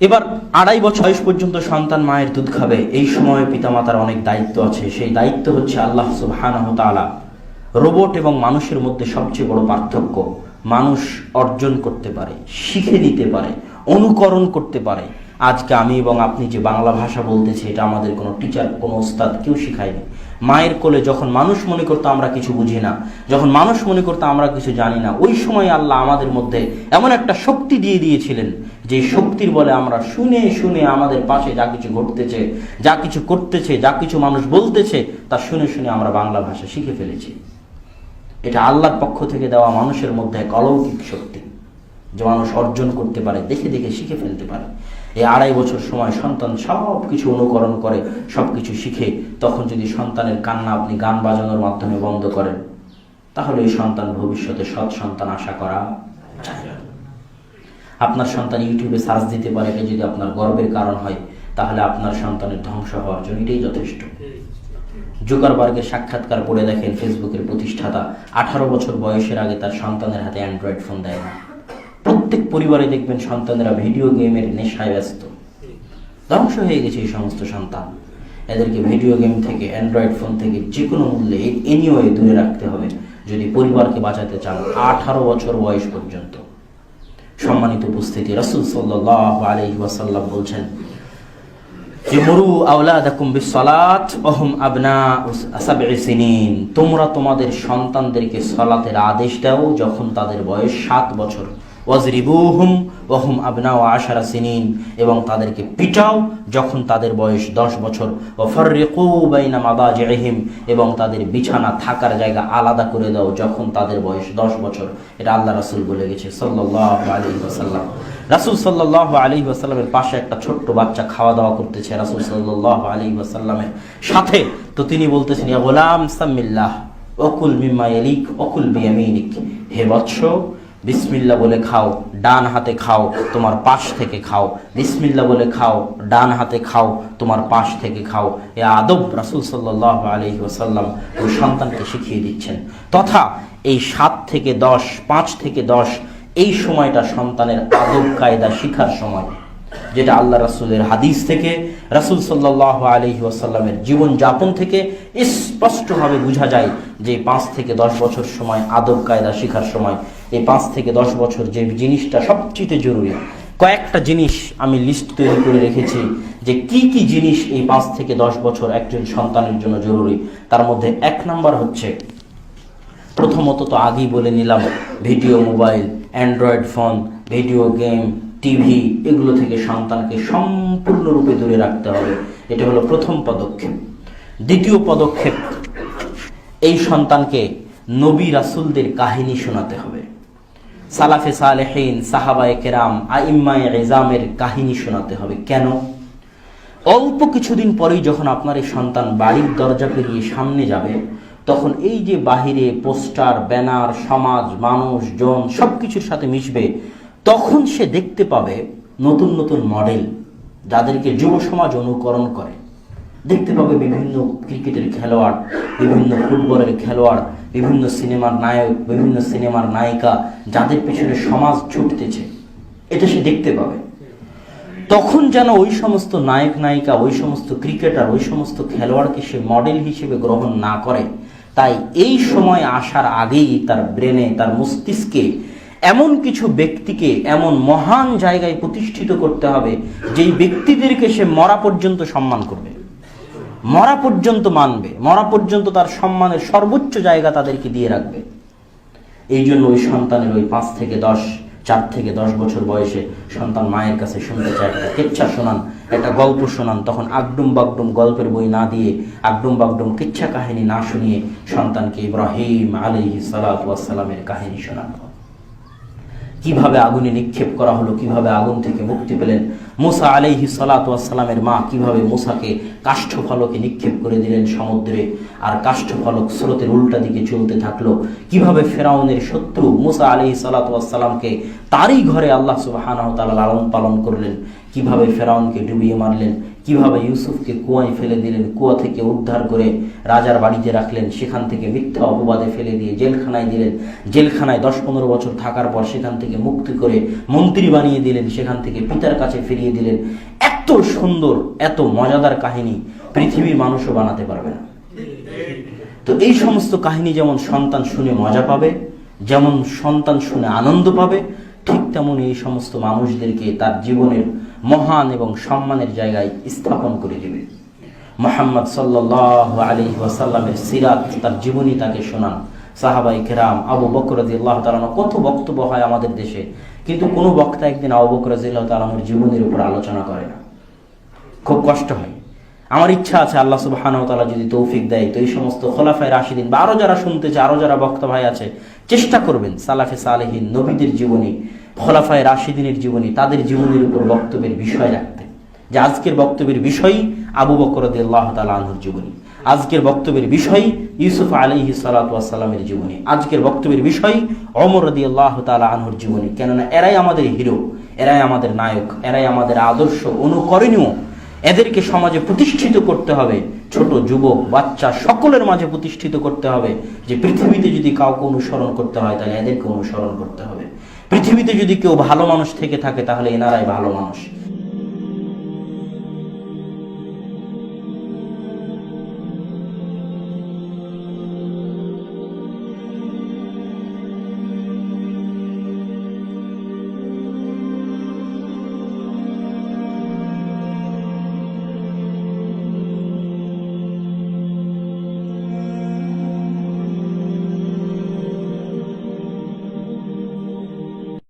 এবার আড়াই বছর বয়স পর্যন্ত সন্তান মায়ের দুধ খাবে। এই সময় পিতামাতার অনেক দায়িত্ব আছে। সেই দায়িত্ব হচ্ছে আল্লাহ সুবহানাহু তাআলা। রোবট এবং মানুষের মধ্যে সবচেয়ে বড় পার্থক্য, মানুষ অর্জন করতে পারে, শিখে নিতে পারে, অনুকরণ করতে পারে। আজকে আমি এবং আপনি যে বাংলা ভাষা বলতেছি, এটা আমাদের কোনো টিচার কোনো ওস্তাদ কেউ শিখায়নি। মায়ের কোলে যখন মানুষ মনে করতো আমরা কিছু বুঝি না, যখন মানুষ মনে করতো আমরা কিছু জানি না, ওই সময় আল্লাহ আমাদের মধ্যে এমন একটা শক্তি দিয়ে দিয়েছিলেন যে শক্তির বলে আমরা শুনে শুনে আমাদের পাশে যা কিছু ঘটতেছে, যা কিছু করতেছে, যা কিছু মানুষ বলতেছে, তা শুনে শুনে আমরা বাংলা ভাষা শিখে ফেলেছি। এটা আল্লাহর পক্ষ থেকে দেওয়া মানুষের মধ্যে এক অলৌকিক শক্তি, যে মানুষ অর্জন করতে পারে, দেখে দেখে শিখে ফেলতে পারে। এই আড়াই বছর সময় সন্তান সব কিছু অনুকরণ করে সব কিছু শিখে, তখন যদি সন্তানের কান্না আপনি গান বাজানোর মাধ্যমে বন্ধ করেন, তাহলে এই সন্তান ভবিষ্যতে সৎ সন্তান আশা করা। আপনার সন্তান ইউটিউবে সার্চ দিতে পারে এটা যদি আপনার গর্বের কারণ হয়, তাহলে আপনার সন্তানের ধ্বংস হওয়ার জন্য এটাই যথেষ্ট জুকারবার্গের সাক্ষাৎকার পড়ে দেখেন, ফেসবুকের প্রতিষ্ঠাতা আঠারো বছর বয়সের আগে তার সন্তানের হাতে অ্যান্ড্রয়েড ফোন দেয় না প্রত্যেক পরিবারে দেখবেন সন্তানেরা ভিডিও গেমের নেশায় ব্যস্ত। ধ্বংস হয়ে গেছে এই সমস্ত সন্তান। এদেরকে ভিডিও গেম থেকে অ্যান্ড্রয়েড ফোন থেকে যে কোনো মূল্যে এনিওয়ে দূরে রাখতে হবে। যদি পরিবারকে বাঁচাতে চান, আঠারো বছর বয়স পর্যন্ত। সম্মানিত উপস্থিতি, রসুল সাল্লাহ আলহি ওয়াসাল্লাম বলছেন, যে মরু আওলাদাকুম বিসসালাত, ওহুম আবনা সিনিন। তোমরা তোমাদের সন্তানদেরকে সলাতের আদেশ দাও যখন তাদের বয়স সাত বছর। ওয়াজরিবুহুম ওহুম আবনা আশারা সিনিন। এবং তাদেরকে পিটাও যখন তাদের বয়স দশ বছর। ও ফর্রিকু বাইনা মাদাজিহিম। এবং তাদের বিছানা থাকার জায়গা আলাদা করে দাও যখন তাদের বয়স দশ বছর। এটা আল্লাহ রাসুল বলে গেছে সাল্লাল্লাহু আলাইহি ওয়াসাল্লাম। রাসূল সাল্লাল্লাহু আলাইহি ওয়াসাল্লামের পাশে একটা ছোট্ট বাচ্চা খাওয়া দাওয়া করতেছে রাসূল সাল্লাল্লাহু আলাইহি ওয়াসাল্লামের সাথে। তো তিনি বলতেছেন গোলাম সাম্মিল্লাহ অকুল মিম্মা ইয়ালিক অকুল বিয়ামিনিক। হে বৎস বিসমিল্লা বলে খাও, ডান হাতে খাও, তোমার পাশ থেকে খাও। বিসমিল্লা বলে খাও, ডান হাতে খাও, তোমার পাশ থেকে খাও। এ আদব রাসূল সাল্লাল্লাহু আলাইহি ওয়াসাল্লাম ওই সন্তানকে শিখিয়ে দিচ্ছেন। তথা এই সাত থেকে দশ, পাঁচ থেকে দশ, এই সময়টা সন্তানের আদব কায়দা শিখার সময়, যেটা আল্লাহ রাসুলের হাদিস থেকে, রাসূল সাল্লাল্লাহু আলাইহি ওয়াসাল্লামের জীবনযাপন থেকে স্পষ্টভাবে বোঝা যায় যে পাঁচ থেকে দশ বছর সময় আদব কায়দা শেখার সময়। এই পাঁচ থেকে দশ বছর যে জিনিসটা সবচেয়ে জরুরি, কয়েকটা জিনিস আমি লিস্ট তৈরি করে রেখেছি যে কি কি জিনিস এই পাঁচ থেকে দশ বছর একজন সন্তানের জন্য জরুরি। তার মধ্যে এক নাম্বার হচ্ছে, প্রথমত তো আগেই বলে নিলাম video mobile android phone video game TV এগুলো থেকে সন্তানকে সম্পূর্ণরূপে দূরে রাখতে হবে। এটা হলো প্রথম পদক্ষেপ। দ্বিতীয় পদক্ষেপ, এই সন্তানকে নবী রাসুলদের কাহিনী শোনাতে হবে। সালাফে সালেহীন, সাহাবায়ে কেরাম, আইম্মায়ে এজামের কাহিনী শোনাতে হবে। কেন? অল্প কিছুদিন পরেই যখন আপনার এই সন্তান বাড়ির দরজা পেরিয়ে সামনে যাবে, তখন এই যে বাহিরে পোস্টার, ব্যানার, সমাজ, মানুষ, জন সব কিছুর সাথে মিশবে, তখন সে দেখতে পাবে নতুন নতুন মডেল যাদেরকে যুব সমাজ অনুকরণ করে। দেখতে পাবে বিভিন্ন ক্রিকেটের খেলোয়াড়, বিভিন্ন ফুটবলের খেলোয়াড়, বিভিন্ন সিনেমার নায়ক, বিভিন্ন সিনেমার নায়িকা, যাদের পেছনে সমাজ ছুটতেছে। এটা সে দেখতে পাবে। তখন যেন ওই সমস্ত নায়ক, নায়িকা, ওই সমস্ত ক্রিকেটার, ওই সমস্ত খেলোয়াড়কে সে মডেল হিসেবে গ্রহণ না করে, তাই এই সময় আসার আগেই তার ব্রেনে তার মস্তিষ্কে এমন কিছু ব্যক্তিকে এমন মহান জায়গায় প্রতিষ্ঠিত করতে হবে, যেই ব্যক্তিদেরকে সে মরা পর্যন্ত সম্মান করবে। মরা পর্যন্ত মানবে, মরা পর্যন্ত তার সম্মানের সর্বোচ্চ জায়গা তাদেরকে দিয়ে রাখবে। এই জন্য ওই সন্তানের ওই পাঁচ থেকে দশ, চার থেকে দশ বছর বয়সে সন্তান মায়ের কাছে শুনতে চায়, একটা কিচ্ছা শোনান, একটা গল্প শোনান, তখন আগডুম বাগডুম গল্পের বই না দিয়ে আগডুম বাগডুম কিচ্ছা কাহিনী না শুনিয়ে সন্তানকে ইব্রাহিম আলিহি সালাতামের কাহিনী শোনান কীভাবে আগুনে নিক্ষেপ করা হলো, কীভাবে আগুন থেকে মুক্তি পেলেন? মোসা আলাইহি সালাতামের মা কীভাবে মুসাকে কাষ্ঠফলকে নিক্ষেপ করে দিলেন সমুদ্রে? আর কাষ্ঠফলক স্রোতের উল্টা দিকে চলতে থাকল। কীভাবে ফেরাউনের শত্রু মোসা আলাইহি সালাতামকে তারই ঘরে আল্লাহ সুবাহান লালন পালন করলেন? কীভাবে ফেরাউনকে ডুবিয়ে মারলেন? কীভাবে ইউসুফকে কুয়ায় ফেলে দিলেন, কুয়া থেকে উদ্ধার করে রাজার বাড়িতে রাখলেন, সেখান থেকে মিথ্যা অপবাদে ফেলে দিয়ে জেলখানায় দিলেন। জেলখানায় দশ পনেরো বছর থাকার পর সেখান থেকে মুক্তি করে মন্ত্রী বানিয়ে দিলেন, সেখান থেকে পিতার কাছে ফিরিয়ে দিলেন। এত সুন্দর, এত মজাদার কাহিনী পৃথিবীর মানুষও বানাতে পারবে না। তো এই সমস্ত কাহিনী যেমন সন্তান শুনে মজা পাবে, যেমন সন্তান শুনে আনন্দ পাবে ঠিক তেমন এই সমস্ত মানুষদেরকে তার জীবনের মহান এবং সম্মানের জায়গায় স্থাপন করে দেবে। মোহাম্মদ সাল্লাহ আলী ওয়াসাল্লামের সিরাত, তার জীবনী তাকে শোনান। সাহাবাই কেরাম আবু বকর আল্লাহ তালানো কত বক্তব্য হয় আমাদের দেশে, কিন্তু কোনো বক্তা একদিন আবু বকর আল্লাহ তালানোর জীবনের উপর আলোচনা করে না। খুব কষ্ট হয়। আমার ইচ্ছা আছে আল্লাহ সুবহানাহু ওয়া যদি তৌফিক দেয়, তো এই সমস্ত খোলাফায়ে রাশিদিন বা আরও যারা শুনতে চায় আরও যারা বক্তা ভাই আছে, চেষ্টা করবেন সালাফে সালেহিন নবীদের জীবনী, খোলাফায়ে রাশিদিনের জীবনী, তাদের জীবনের উপর বক্তব্যের বিষয় রাখতে। যে আজকের বক্তব্যের বিষয়ই আবু বকর রাদিয়াল্লাহু তাআলা আনহুর জীবনী। আজকের বক্তব্যের বিষয় ইউসুফ আলাইহি সালাতু ওয়াসালামের জীবনী। আজকের বক্তব্যের বিষয় ওমর রাদিয়াল্লাহু তাআলা আনহুর জীবনী। কেননা এরাই আমাদের হিরো, এরাই আমাদের নায়ক, এরাই আমাদের আদর্শ, অনুকরণীয় এদেরকে সমাজে প্রতিষ্ঠিত করতে হবে। ছোট, যুবক, বাচ্চা সকলের মাঝে প্রতিষ্ঠিত করতে হবে। যে পৃথিবীতে যদি কাউকে অনুসরণ করতে হয়, তাহলে এদেরকে অনুসরণ করতে হবে। পৃথিবীতে যদি কেউ ভালো মানুষ থেকে থাকে, তাহলে এনারাই ভালো মানুষ।